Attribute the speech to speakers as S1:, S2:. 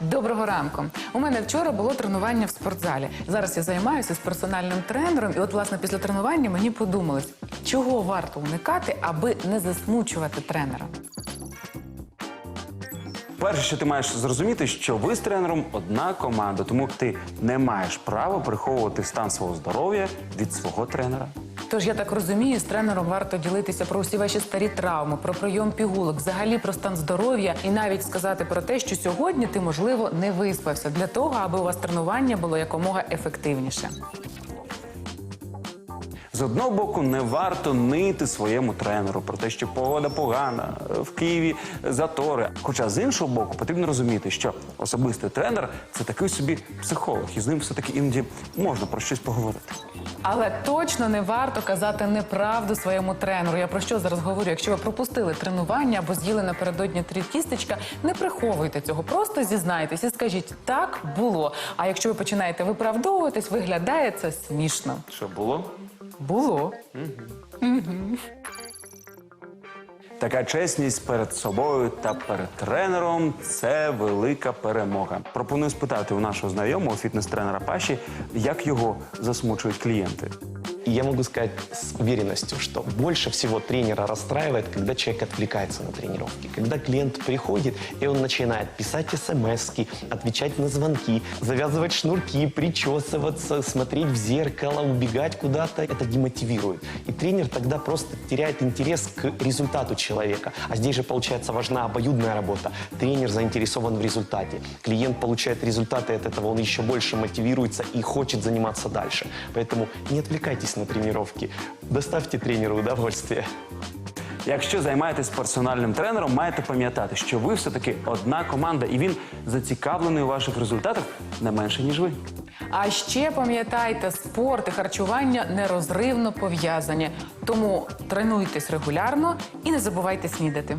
S1: Доброго ранку. У мене вчора було тренування в спортзалі. Зараз я займаюся з персональним тренером, і от власне після тренування мені подумалось, чого варто уникати, аби не засмучувати тренера.
S2: Перше, що ти маєш зрозуміти, що ви з тренером одна команда, тому ти не маєш права приховувати стан свого здоров'я від свого тренера.
S1: Тож я так розумію, з тренером варто ділитися про усі ваші старі травми, про прийом пігулок, взагалі про стан здоров'я і навіть сказати про те, що сьогодні ти можливо не виспався для того, аби у вас тренування було якомога ефективніше.
S2: З одного боку, не варто нити своєму тренеру про те, що погода погана, в Києві затори. Хоча з іншого боку, потрібно розуміти, що особистий тренер це такий собі психолог, і з ним все таки іноді можна про щось поговорити.
S1: Але точно не варто казати неправду своєму тренеру. Я про що зараз говорю? Якщо ви пропустили тренування або з'їли напередодні три тістечка, не приховуйте цього, просто зізнайтесь і скажіть, так було. А якщо ви починаєте виправдовуватись, виглядає це смішно.
S2: Що було?
S1: Було.
S2: Така чесність перед собою та перед тренером це велика перемога. Пропоную спитати у нашого знайомого фітнес-тренера Паші, як його засмучують клієнти.
S3: И я могу сказать с уверенностью, что больше всего тренера расстраивает, когда человек отвлекается на тренировки. Когда клиент приходит, и он начинает писать смс отвечать на звонки, завязывать шнурки, причесываться, смотреть в зеркало, убегать куда-то. Это демотивирует. И тренер тогда просто теряет интерес к результату человека. А здесь же, получается, важна обоюдная работа. Тренер заинтересован в результате. Клиент получает результаты, от этого он еще больше мотивируется и хочет заниматься дальше. Поэтому не отвлекайтесь на тренировки. Доставьте тренеру удовольствие.
S2: Якщо займаєтесь персональним тренером, маєте пам'ятати, що ви все-таки одна команда, і він зацікавлений у ваших результатах не менше, ніж ви.
S1: А ще пам'ятайте, спорт і харчування нерозривно пов'язані. Тому тренуйтесь регулярно і не забувайте снідати.